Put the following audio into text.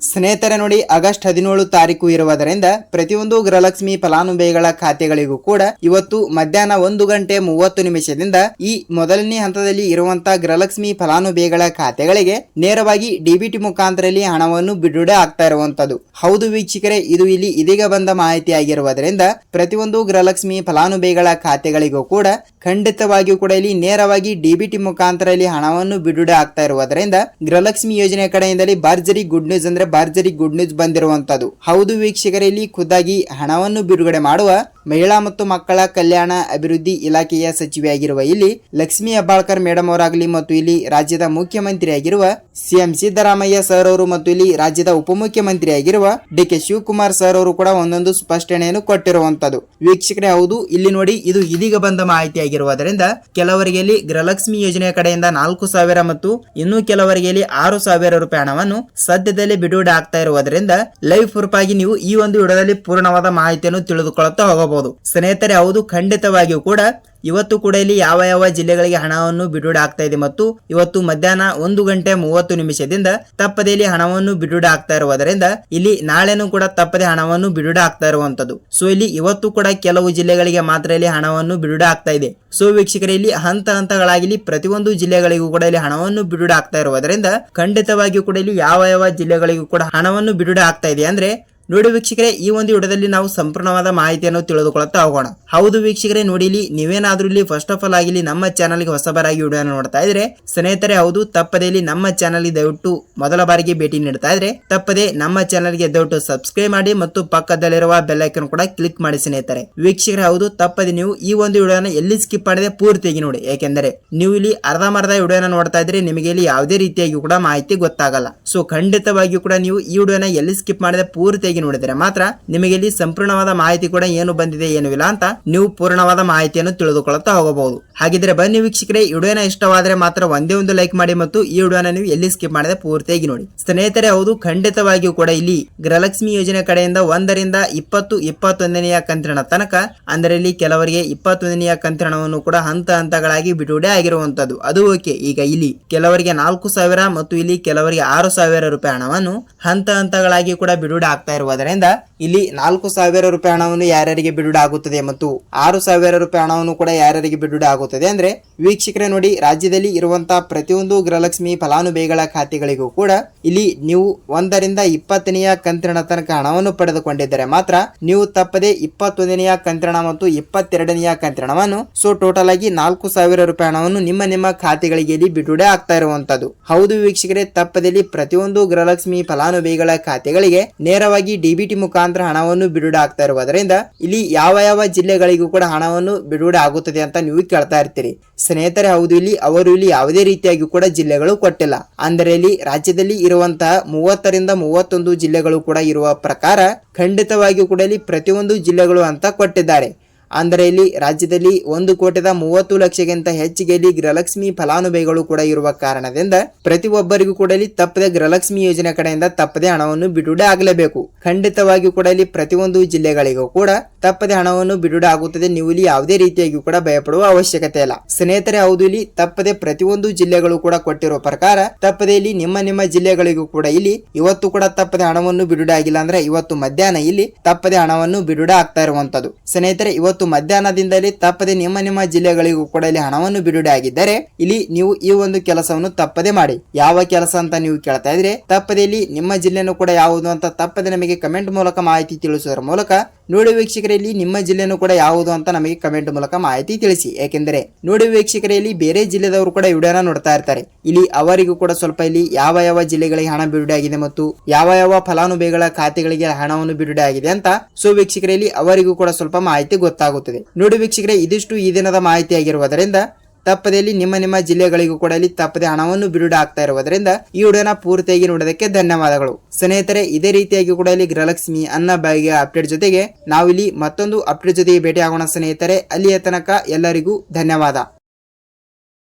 ಸ್ನೇಹಿತರೆ ನೋಡಿ, ಆಗಸ್ಟ್ ಹದಿನೇಳು ತಾರೀಕು ಇರುವುದರಿಂದ ಪ್ರತಿಯೊಂದು ಗೃಹಲಕ್ಷ್ಮಿ ಫಲಾನುಭವಿಗಳ ಖಾತೆಗಳಿಗೂ ಕೂಡ ಇವತ್ತು ಮಧ್ಯಾಹ್ನ ಒಂದು ಗಂಟೆ ಮೂವತ್ತು ನಿಮಿಷದಿಂದ ಈ ಮೊದಲನೇ ಹಂತದಲ್ಲಿ ಇರುವಂತಹ ಗೃಹಲಕ್ಷ್ಮಿ ಫಲಾನುಭವಿಗಳ ಖಾತೆಗಳಿಗೆ ನೇರವಾಗಿ ಡಿಬಿಟಿ ಮುಖಾಂತರದಲ್ಲಿ ಹಣವನ್ನು ಬಿಡುಗಡೆ ಆಗ್ತಾ ಇರುವಂತದ್ದು. ಹೌದು ವೀಕ್ಷಕರೇ, ಇದು ಇಲ್ಲಿ ಇದೀಗ ಬಂದ ಮಾಹಿತಿ ಆಗಿರುವುದರಿಂದ ಪ್ರತಿಯೊಂದು ಗೃಹಲಕ್ಷ್ಮಿ ಫಲಾನುಭವಿಗಳ ಖಾತೆಗಳಿಗೂ ಕೂಡ ಖಂಡಿತವಾಗಿಯೂ ಕೂಡ ಇಲ್ಲಿ ನೇರವಾಗಿ ಡಿಬಿಟಿ ಮುಖಾಂತರ ಇಲ್ಲಿ ಹಣವನ್ನು ಬಿಡುಗಡೆ ಆಗ್ತಾ ಇರುವುದರಿಂದ ಗೃಹಲಕ್ಷ್ಮಿ ಯೋಜನೆ ಕಡೆಯಿಂದಲೇ ಭರ್ಜರಿ ಗುಡ್ ನ್ಯೂಸ್ ಅಂದ್ರೆ ಭರ್ಜರಿ ಗುಡ್ ನ್ಯೂಸ್ ಬಂದಿರುವಂತದ್ದು. ಹೌದು ವೀಕ್ಷಕರಲ್ಲಿ ಖುದ್ದಾಗಿ ಹಣವನ್ನು ಬಿಡುಗಡೆ ಮಾಡುವ ಮಹಿಳಾ ಮತ್ತು ಮಕ್ಕಳ ಕಲ್ಯಾಣ ಅಭಿವೃದ್ಧಿ ಇಲಾಖೆಯ ಸಚಿವೆಯಾಗಿರುವ ಇಲ್ಲಿ ಲಕ್ಷ್ಮೀ ಹೆಬ್ಬಾಳ್ಕರ್ ಮೇಡಮ್ ಅವರಾಗಲಿ ಮತ್ತು ಇಲ್ಲಿ ರಾಜ್ಯದ ಮುಖ್ಯಮಂತ್ರಿಯಾಗಿರುವ ಸಿಎಂ ಸಿದ್ದರಾಮಯ್ಯ ಸರ್ ಅವರು ಮತ್ತು ಇಲ್ಲಿ ರಾಜ್ಯದ ಉಪಮುಖ್ಯಮಂತ್ರಿಯಾಗಿರುವ ಡಿ ಕೆ ಶಿವಕುಮಾರ್ ಸರ್ ಅವರು ಕೂಡ ಒಂದೊಂದು ಸ್ಪಷ್ಟನೆಯನ್ನು ಕೊಟ್ಟಿರುವಂತದ್ದು ವೀಕ್ಷಕರೇ, ಹೌದು, ಇಲ್ಲಿ ನೋಡಿ, ಇದು ಇದೀಗ ಬಂದ ಮಾಹಿತಿ ಆಗಿರುವುದರಿಂದ ಕೆಲವರಿಗೆ ಇಲ್ಲಿ ಗೃಹಲಕ್ಷ್ಮಿ ಯೋಜನೆಯ ಕಡೆಯಿಂದ ನಾಲ್ಕು ಸಾವಿರ ಮತ್ತು ಇನ್ನೂ ಕೆಲವರಿಗೆ ಆರು ಸಾವಿರ ರೂಪಾಯಿ ಹಣವನ್ನು ಸದ್ಯದಲ್ಲಿ ಬಿಡುಗಡೆ ಆಗ್ತಾ ಇರುವುದರಿಂದ ಲೈವ್ ಪ್ರೂಫ್ ಆಗಿ ನೀವು ಈ ಒಂದು ವಿಡಿಯೋದಲ್ಲಿ ಪೂರ್ಣವಾದ ಮಾಹಿತಿಯನ್ನು ತಿಳಿದುಕೊಳ್ಳುತ್ತಾ ಹೋಗಬಹುದು. ಸ್ನೇಹಿತರೆ, ಹೌದು, ಖಂಡಿತವಾಗಿಯೂ ಕೂಡ ಇವತ್ತು ಕೂಡ ಇಲ್ಲಿ ಯಾವ ಯಾವ ಜಿಲ್ಲೆಗಳಿಗೆ ಹಣವನ್ನು ಬಿಡುಗಡೆ ಆಗ್ತಾ ಇದೆ ಮತ್ತು ಇವತ್ತು ಮಧ್ಯಾಹ್ನ ಒಂದು ಗಂಟೆ ಮೂವತ್ತು ನಿಮಿಷದಿಂದ ತಪ್ಪದೆ ಇಲ್ಲಿ ಹಣವನ್ನು ಬಿಡುಗಡೆ ಆಗ್ತಾ ಇರುವುದರಿಂದ ಇಲ್ಲಿ ನಾಳೆನೂ ಕೂಡ ತಪ್ಪದೆ ಹಣವನ್ನು ಬಿಡುಗಡೆ ಆಗ್ತಾ ಇರುವಂತದ್ದು ಸೊ ಇಲ್ಲಿ ಇವತ್ತು ಕೂಡ ಕೆಲವು ಜಿಲ್ಲೆಗಳಿಗೆ ಮಾತ್ರ ಇಲ್ಲಿ ಹಣವನ್ನು ಬಿಡುಗಡೆ ಆಗ್ತಾ ಇದೆ. ಸೊ ವೀಕ್ಷಕರೇ, ಇಲ್ಲಿ ಹಂತ ಹಂತಗಳಾಗಿ ಪ್ರತಿಯೊಂದು ಜಿಲ್ಲೆಗಳಿಗೂ ಕೂಡ ಇಲ್ಲಿ ಹಣವನ್ನು ಬಿಡುಗಡೆ ಆಗ್ತಾ ಇರುವುದರಿಂದ ಖಂಡಿತವಾಗಿಯೂ ಕೂಡ ಇಲ್ಲಿ ಯಾವ ಯಾವ ಜಿಲ್ಲೆಗಳಿಗೂ ಕೂಡ ಹಣವನ್ನು ಬಿಡುಗಡೆ ಆಗ್ತಾ ಇದೆ. ಅಂದ್ರೆ ನೋಡಿ ವೀಕ್ಷಕರೇ, ಈ ಒಂದು ವಿಡಿಯೋದಲ್ಲಿ ನಾವು ಸಂಪೂರ್ಣವಾದ ಮಾಹಿತಿಯನ್ನು ತಿಳಿದುಕೊಳ್ಳುತ್ತಾ ಹೋಗೋಣ. ಹೌದು ವೀಕ್ಷಕರೇ ನೋಡಿ ಇಲ್ಲಿ ನೀವೇನಾದ್ರೂ ಇಲ್ಲಿ ಫಸ್ಟ್ ಆಫ್ ಆಲ್ ಆಗಿಲಿ ನಮ್ಮ ಚಾನಲ್ಗೆ ಹೊಸಬರಾಗಿ ವಿಡಿಯೋನ ನೋಡ್ತಾ ಇದ್ರೆ, ಸ್ನೇಹಿತರೆ, ಹೌದು, ತಪ್ಪದೇ ಇಲ್ಲಿ ನಮ್ಮ ಚಾನಲ್ಗೆ ದಯವಿಟ್ಟು ಮೊದಲ ಬಾರಿಗೆ ಭೇಟಿ ನೀಡ್ತಾ ಇದ್ರೆ, ತಪ್ಪದೆ ನಮ್ಮ ಚಾನಲ್ಗೆ ದಯವಿಟ್ಟು ಸಬ್ಸ್ಕ್ರೈಬ್ ಮಾಡಿ ಮತ್ತು ಪಕ್ಕದಲ್ಲಿರುವ ಬೆಲ್ ಐಕನ್ ಕೂಡ ಕ್ಲಿಕ್ ಮಾಡಿ ಸ್ನೇಹಿತರೆ. ವೀಕ್ಷಕರೇ, ಹೌದು, ತಪ್ಪದೆ ನೀವು ಈ ಒಂದು ವಿಡಿಯೋನ ಎಲ್ಲಿ ಸ್ಕಿಪ್ ಮಾಡಿದೆ ಪೂರ್ತಿಯಾಗಿ ನೋಡಿ. ಏಕೆಂದರೆ ನೀವು ಇಲ್ಲಿ ಅರ್ಧಂಬರ್ಧ ವಿಡಿಯೋನ ನೋಡ್ತಾ ಇದ್ರೆ ನಿಮಗೆ ಇಲ್ಲಿ ಯಾವುದೇ ರೀತಿಯಾಗಿ ಕೂಡ ಮಾಹಿತಿ ಗೊತ್ತಾಗಲ್ಲ. ಸೊ ಖಂಡಿತವಾಗಿಯೂ ಕೂಡ ನೀವು ಈ ವಿಡಿಯೋನ ಎಲ್ಲಿ ಸ್ಕಿಪ್ ಮಾಡಿದೆ ಪೂರ್ತಿಯಾಗಿ ನೋಡಿದರೆ ಮಾತ್ರ ನಿಮಗೆ ಇಲ್ಲಿ ಸಂಪೂರ್ಣವಾದ ಮಾಹಿತಿ ಕೂಡ ಏನು ಬಂದಿದೆ, ಏನು ಇಲ್ಲ ಅಂತ ನೀವು ಪೂರ್ಣವಾದ ಮಾಹಿತಿಯನ್ನು ತಿಳಿದುಕೊಳ್ಳುತ್ತಾ ಹೋಗಬಹುದು. ಹಾಗಿದ್ರೆ ಬನ್ನಿ ವೀಕ್ಷಕರೇ ವಿಡಿಯೋನ ಇಷ್ಟವಾದರೆ ಮಾತ್ರ ಒಂದೇ ಒಂದು ಲೈಕ್ ಮಾಡಿ ಮತ್ತು ಈ ವಿಡಿಯೋನ ನೀವು ಎಲ್ಲಿ ಸ್ಕಿಪ್ ಮಾಡಿದೆ ಪೂರ್ತಿಯಾಗಿ ನೋಡಿ. ಸ್ನೇಹಿತರೆ, ಹೌದು, ಖಂಡಿತವಾಗಿಯೂ ಕೂಡ ಇಲ್ಲಿ ಗೃಹಲಕ್ಷ್ಮಿ ಯೋಜನೆ ಕಡೆಯಿಂದ ಒಂದರಿಂದ ಇಪ್ಪತ್ತು ಇಪ್ಪತ್ತೊಂದನೆಯ ಕಂತಿನ ತನಕ, ಅಂದರೆ ಇಲ್ಲಿ ಕೆಲವರಿಗೆ ಇಪ್ಪತ್ತೊಂದನೆಯ ಕಂತಿನವನ್ನು ಕೂಡ ಹಂತ ಹಂತಗಳಾಗಿ ಬಿಡುಗಡೆ ಆಗಿರುವಂತದ್ದು ಅದು ಓಕೆ, ಈಗ ಇಲ್ಲಿ ಕೆಲವರಿಗೆ ನಾಲ್ಕು ಸಾವಿರ ಮತ್ತು ಇಲ್ಲಿ ಕೆಲವರಿಗೆ ಆರು ಸಾವಿರ ರೂಪಾಯಿ ಹಣವನ್ನು ಹಂತ ಹಂತಗಳಾಗಿ ಕೂಡ ಬಿಡುಗಡೆ ಆಗ್ತಾ ಇರುವುದರಿಂದ ಇಲ್ಲಿ ನಾಲ್ಕು ಸಾವಿರ ರೂಪಾಯಿ ಹಣವನ್ನು ಯಾರ್ಯಾರಿಗೆ ಬಿಡುಗಡೆ ಆಗುತ್ತದೆ ಮತ್ತು ಆರು ಸಾವಿರ ರೂಪಾಯಿ ಹಣವನ್ನು ಕೂಡ ಯಾರ್ಯಾರಿಗೆ ಬಿಡುಗಡೆ ಆಗುತ್ತದೆ ಅಂದ್ರೆ ವೀಕ್ಷಕರೇ ನೋಡಿ, ರಾಜ್ಯದಲ್ಲಿ ಇರುವಂತಹ ಪ್ರತಿಯೊಂದು ಗೃಹಲಕ್ಷ್ಮಿ ಫಲಾನುಭವಿಗಳ ಖಾತೆಗಳಿಗೂ ಕೂಡ ಇಲ್ಲಿ ನೀವು ಒಂದರಿಂದ ಇಪ್ಪತ್ತನೆಯ ಕಂತಿನ ತನಕ ಹಣವನ್ನು ಪಡೆದುಕೊಂಡಿದ್ದರೆ ಮಾತ್ರ ನೀವು ತಪ್ಪದೆ ಇಪ್ಪತ್ತೊಂದನೆಯ ಕಂತಿನ ಮತ್ತು ಇಪ್ಪತ್ತೆರಡನೆಯ ಕಂತಿನವನ್ನು ಸೊ ಟೋಟಲ್ ಆಗಿ ನಾಲ್ಕು ಸಾವಿರ ರೂಪಾಯಿ ಹಣವನ್ನು ನಿಮ್ಮ ನಿಮ್ಮ ಖಾತೆಗಳಿಗೆ ಇಲ್ಲಿ ಬಿಡುಗಡೆ ಆಗ್ತಾ ಇರುವಂತದ್ದು. ಹೌದು ವೀಕ್ಷಕರೇ, ತಪ್ಪದಲ್ಲಿ ಪ್ರತಿಯೊಂದು ಗೃಹಲಕ್ಷ್ಮಿ ಫಲಾನುಭವಿಗಳ ಖಾತೆಗಳಿಗೆ ನೇರವಾಗಿ ಡಿಬಿಟಿ ಮುಖಾಂತರ ಹಣವನ್ನು ಬಿಡುಗಡೆ ಆಗ್ತಾ ಇರುವುದರಿಂದ ಇಲ್ಲಿ ಯಾವ ಯಾವ ಜಿಲ್ಲೆಗಳಿಗೂ ಕೂಡ ಹಣವನ್ನು ಬಿಡುಗಡೆ ಆಗುತ್ತದೆ ಅಂತ ನೀವು ಕೇಳ್ತಾ ಇರ್ತೀರಿ. ಸ್ನೇಹಿತರೆ, ಹೌದು, ಇಲ್ಲಿ ಅವರು ಇಲ್ಲಿ ಯಾವುದೇ ರೀತಿಯಾಗಿ ಕೂಡ ಜಿಲ್ಲೆಗಳು ಕೊಟ್ಟಿಲ್ಲ. ಅಂದರೆ ಇಲ್ಲಿ ರಾಜ್ಯದಲ್ಲಿ ಇರುವಂತಹ ಮೂವತ್ತರಿಂದ ಮೂವತ್ತೊಂದು ಜಿಲ್ಲೆಗಳು ಕೂಡ ಇರುವ ಪ್ರಕಾರ ಖಂಡಿತವಾಗಿಯೂ ಕೂಡ ಇಲ್ಲಿ ಪ್ರತಿಯೊಂದು ಜಿಲ್ಲೆಗಳು ಅಂತ ಕೊಟ್ಟಿದ್ದಾರೆ. ಅಂದರೆ ಇಲ್ಲಿ ರಾಜ್ಯದಲ್ಲಿ ಒಂದು ಕೋಟಿದ ಮೂವತ್ತು ಲಕ್ಷಕ್ಕಿಂತ ಹೆಚ್ಚಿಗೆ ಇಲ್ಲಿ ಗೃಹಲಕ್ಷ್ಮಿ ಫಲಾನುಭವಿಗಳು ಕೂಡ ಇರುವ ಕಾರಣದಿಂದ ಪ್ರತಿಯೊಬ್ಬರಿಗೂ ಕೂಡ ಇಲ್ಲಿ ತಪ್ಪದೆ ಗೃಹಲಕ್ಷ್ಮಿ ಯೋಜನೆ ಕಡೆಯಿಂದ ತಪ್ಪದೆ ಹಣವನ್ನು ಬಿಡುಗಡೆ ಆಗಲೇಬೇಕು. ಖಂಡಿತವಾಗಿಯೂ ಕೂಡ ಇಲ್ಲಿ ಪ್ರತಿಯೊಂದು ಜಿಲ್ಲೆಗಳಿಗೂ ಕೂಡ ತಪ್ಪದೆ ಹಣವನ್ನು ಬಿಡುಗಡೆ ಆಗುತ್ತದೆ ನೀವು ಇಲ್ಲಿ ಯಾವುದೇ ರೀತಿಯಾಗಿ ಕೂಡ ಭಯಪಡುವ ಅವಶ್ಯಕತೆ ಇಲ್ಲ. ಸ್ನೇಹಿತರೆ, ಹೌದು, ಇಲ್ಲಿ ತಪ್ಪದೆ ಪ್ರತಿಯೊಂದು ಜಿಲ್ಲೆಗಳು ಕೂಡ ಕೊಟ್ಟಿರುವ ಪ್ರಕಾರ ತಪ್ಪದೆ ಇಲ್ಲಿ ನಿಮ್ಮ ನಿಮ್ಮ ಜಿಲ್ಲೆಗಳಿಗೂ ಕೂಡ ಇಲ್ಲಿ ಇವತ್ತು ಕೂಡ ತಪ್ಪದೆ ಹಣವನ್ನು ಬಿಡುಗಡೆ ಆಗಿಲ್ಲ ಅಂದ್ರೆ ಇವತ್ತು ಮಧ್ಯಾಹ್ನ ಇಲ್ಲಿ ತಪ್ಪದೆ ಹಣವನ್ನು ಬಿಡುಗಡೆ ಆಗ್ತಾ ಇರುವಂತದ್ದು ಸ್ನೇಹಿತರೆ, ಇವತ್ತು ಮಧ್ಯಾಹ್ನದಿಂದಲೇ ತಪ್ಪದೆ ನಿಮ್ಮ ನಿಮ್ಮ ಜಿಲ್ಲೆಗಳಿಗೂ ಕೂಡ ಇಲ್ಲಿ ಹಣವನ್ನು ಬಿಡುಗಡೆ ಆಗಿದ್ದರೆ ಇಲ್ಲಿ ನೀವು ಈ ಒಂದು ಕೆಲಸವನ್ನು ತಪ್ಪದೆ ಮಾಡಿ. ಯಾವ ಕೆಲಸ ಅಂತ ನೀವು ಕೇಳ್ತಾ ಇದ್ರೆ ತಪ್ಪದೆ ಇಲ್ಲಿ ನಿಮ್ಮ ಜಿಲ್ಲೆನೂ ಕೂಡ ಯಾವುದು ಅಂತ ತಪ್ಪದೆ ನಮಗೆ ಕಮೆಂಟ್ ಮೂಲಕ ಮಾಹಿತಿ ತಿಳಿಸುವುದರ ಮೂಲಕ ನೋಡಿ ವೀಕ್ಷಕರಲ್ಲಿ ನಿಮ್ಮ ಜಿಲ್ಲೆನೂ ಕೂಡ ಯಾವುದು ಅಂತ ನಮಗೆ ಕಮೆಂಟ್ ಮೂಲಕ ಮಾಹಿತಿ ತಿಳಿಸಿ. ಯಾಕೆಂದರೆ ನೋಡಿ ವೀಕ್ಷಕರಲ್ಲಿ ಬೇರೆ ಜಿಲ್ಲೆದವರು ಕೂಡ ವಿಡಿಯೋನ ನೋಡ್ತಾ ಇರ್ತಾರೆ. ಇಲ್ಲಿ ಅವರಿಗೂ ಕೂಡ ಸ್ವಲ್ಪ ಇಲ್ಲಿ ಯಾವ ಯಾವ ಜಿಲ್ಲೆಗಳಿಗೆ ಹಣ ಬಿಡುಗಡೆ ಮತ್ತು ಯಾವ ಯಾವ ಫಲಾನುಭವಿಗಳ ಖಾತೆಗಳಿಗೆ ಹಣವನ್ನು ಬಿಡುಗಡೆ ಅಂತ ಸೊ ವೀಕ್ಷಕರಲ್ಲಿ ಅವರಿಗೂ ಕೂಡ ಸ್ವಲ್ಪ ಮಾಹಿತಿ ಗೊತ್ತಾಗುತ್ತದೆ. ನೋಡಿ ವೀಕ್ಷಕರೇ, ಇದಿಷ್ಟು ಈ ದಿನದ ಮಾಹಿತಿ ಆಗಿರುವುದರಿಂದ ತಪ್ಪದಲ್ಲಿ ನಿಮ್ಮ ನಿಮ್ಮ ಜಿಲ್ಲೆಗಳಿಗೂ ಕೂಡ ಇಲ್ಲಿ ತಪ್ಪದೆ ಹಣವನ್ನು ಬಿಡುಗಡೆ ಆಗ್ತಾ ಇರುವುದರಿಂದ ಈ ವಿಡಿಯೋನ ಪೂರ್ತಿಯಾಗಿ ನೋಡೋದಕ್ಕೆ ಧನ್ಯವಾದಗಳು. ಸ್ನೇಹಿತರೆ, ಇದೇ ರೀತಿಯಾಗಿ ಕೂಡ ಇಲ್ಲಿ ಗೃಹಲಕ್ಷ್ಮಿ ಅನ್ನ ಬಾಯಿಗೆ ಅಪ್ಡೇಟ್ ಜೊತೆಗೆ ನಾವಿಲ್ಲಿ ಮತ್ತೊಂದು ಅಪ್ಡೇಟ್ ಜೊತೆಗೆ ಭೇಟಿ ಆಗೋಣ ಸ್ನೇಹಿತರೆ. ಅಲ್ಲಿಯ ತನಕ ಎಲ್ಲರಿಗೂ ಧನ್ಯವಾದ.